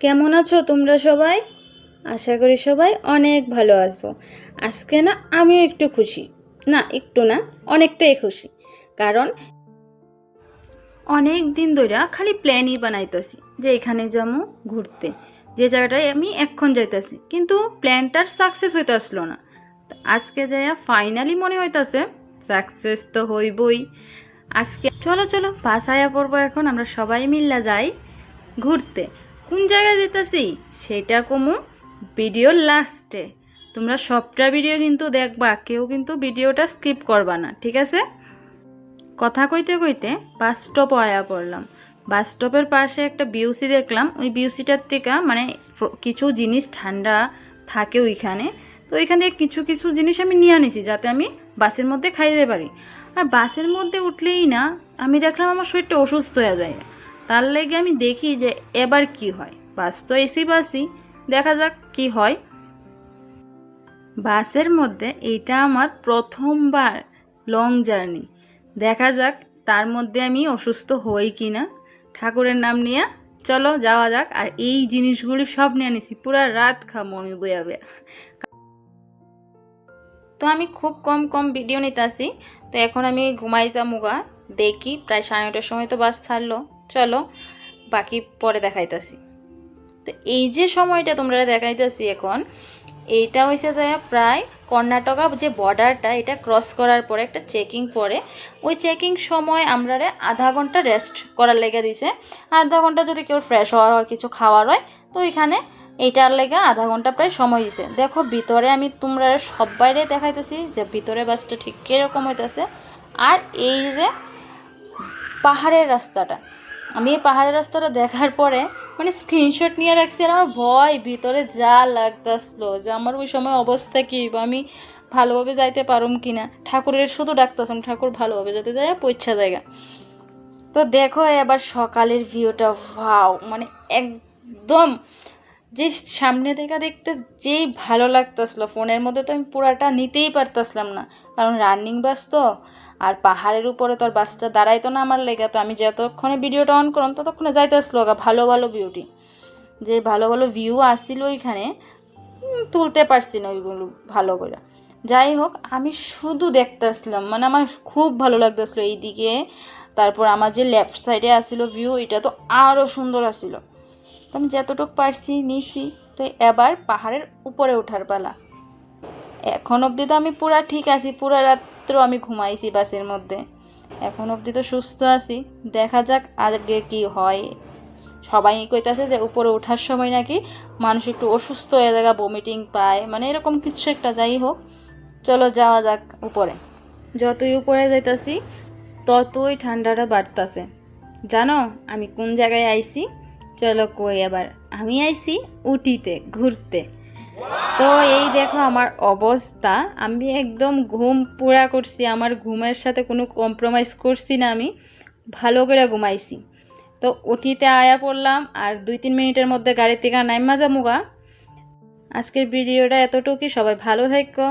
কেমন আছো তোমরা সবাই? আশা করি সবাই অনেক ভালো আছো। আজকে না আমিও একটু খুশি। না, একটু না, অনেকটাই খুশি। কারণ অনেক দিন ধরে খালি প্ল্যানই বানাইতেছি যে এখানে যাব ঘুরতে। যে জায়গাটায় আমি এক্ষণ যাইতেছি। কিন্তু প্ল্যানটার সাকসেস হইতে আসলো না। আজকে যাইয়া ফাইনালি মনে হইতাছে সাকসেস তো হইবই। আজকে চলো চলো, বাসায়া পড়ব এখন, আমরা সবাই মিল্লা যাই ঘুরতে। কোন জায়গায় যেতেছি? সেটা কমু ভিডিওর লাস্টে। তোমরা সবটা ভিডিও কিন্তু দেখবা, কেউ কিন্তু ভিডিওটা স্কিপ করবা না, ঠিক আছে? কথা কইতে কইতে বাস স্টপ আয়া পড়লাম। বাস স্টপের পাশে একটা বিউসি দেখলাম। ওই বিউসিটার থেকে মানে কিছু জিনিস ঠান্ডা থাকে ওইখানে। তো ওইখান থেকে কিছু কিছু জিনিস আমি নিয়ে আনিছি যাতে আমি বাসের মধ্যে খাইতে পারি। আর বাসের মধ্যে উঠলেই না, আমি দেখলাম আমার শরীরটা অসুস্থ হয়ে যায়। তার লেগে আমি দেখি যে এবার কি হয়। বাস তো এসি বাসই, দেখা যাক কি হয়। বাসের মধ্যে এইটা আমার প্রথমবার লং জার্নি দেখা যাক তার মধ্যে আমি অসুস্থ হই কি না ঠাকুরের নাম নিয়ে চলো যাওয়া যাক, আর এই জিনিসগুলি সব নিয়ে নিছি পুরা রাত খাব আমি বইয়া বইয়া। তো আমি খুব কম কম ভিডিও নিতে আসি তো এখন আমি ঘুমাই যামুগা। দেখি প্রায় সাড়ে নটার সময় তো বাস ছাড়লো। চলো, বাকি পরে দেখাইতাছি। তো এই যে সময়টা তোমরা দেখাইতেছি এখন, এইটা হয়েছে যায় প্রায় কর্ণাটকা যে বর্ডারটা, এটা ক্রস করার পরে, একটা চেকিং পরে, ওই চেকিং সময় আমরা আধা ঘণ্টা রেস্ট করার লেগে দিছে। আধা ঘণ্টা যদি কেউ ফ্রেশ হওয়ার হয়, কিছু খাওয়ার হয়, তো ওইখানে এইটার লেগে আধা ঘণ্টা প্রায় সময় দিছে। দেখো, ভিতরে আমি তোমরা সবাইরে দেখাইতেছি যে ভিতরে বাসটা ঠিক কীরকম হইতেছে। আর এই যে পাহাড়ের রাস্তাটা আমি এই পাহাড়ের রাস্তাটা দেখার পরে মানে স্ক্রিনশট নিয়ে রাখছি আর আমার ভয়, ভিতরে যা লাগতেছিল যে আমার ওই সময় অবস্থা কি বা আমি ভালোভাবে যাইতে পারুম কি না ঠাকুরের শুধু ডাকতেছিলাম ঠাকুর ভালোভাবে যাতে যায় পৈচ্ছা জায়গা। তো দেখো এবার সকালের ভিউটা ভাও মানে একদম যে সামনে থেকে দেখতে যেই ভালো লাগতেছিল ফোনের মধ্যে তো আমি পুরাটা নিতেই পারতেছিলাম না। কারণ রানিং বাস তো, আর পাহাড়ের উপরে তো আর বাসটা দাঁড়াইতো না আমার লেগে। তো আমি যতক্ষণে ভিডিওটা অন করলাম, ততক্ষণে যাইতে আসলো গা ভালো ভালো বিউটি যে ভালো ভালো ভিউ আসছিল ওইখানে তুলতে পারছি না ওইগুলো ভালো করে। যাই হোক, আমি শুধু দেখতে আসলাম মানে আমার খুব ভালো লাগতেছিলো এইদিকে। তারপর আমার যে লেফট সাইডে আসছিল ভিউ এটা তো আরও সুন্দর আসছিল তো আমি যতটুকু পারছি নিছি। তো এবার পাহাড়ের উপরে ওঠার পালা। এখন অবধি তো আমি পুরা ঠিক আছি, পুরা রাত্র আমি ঘুমাইছি বাসের মধ্যে। এখন অবধি তো সুস্থ আছি, দেখা যাক আগে কি হয়। সবাই কইতাছে যে উপরে ওঠার সময় নাকি মানুষ একটু অসুস্থ হয়ে যায় বমিটিং পায় মানে এরকম কিছু একটা যাই হোক। চলো যাওয়া যাক উপরে। যতই উপরে যাইতাছি, ততই ঠান্ডাটা বাড়তাছে। জানো আমি কোন জায়গায় আইছি? চলো কই এবার আমি আইছি উটিতে, ঘুরতে। তো এই দেখো আমার অবস্থা। আমি একদম ঘুম পুরা করছি, আমার ঘুমের সাথে কোনো কম্প্রোমাইজ করছি না আমি। ভালো করে ঘুমাইছি। তো উঠিতে আয়া পড়লাম আর দুই তিন মিনিটের মধ্যে গাড়ি থেকে নাইমা যামুগা। আজকের ভিডিওটা এতটুকুই, সবাই ভালো থাকো।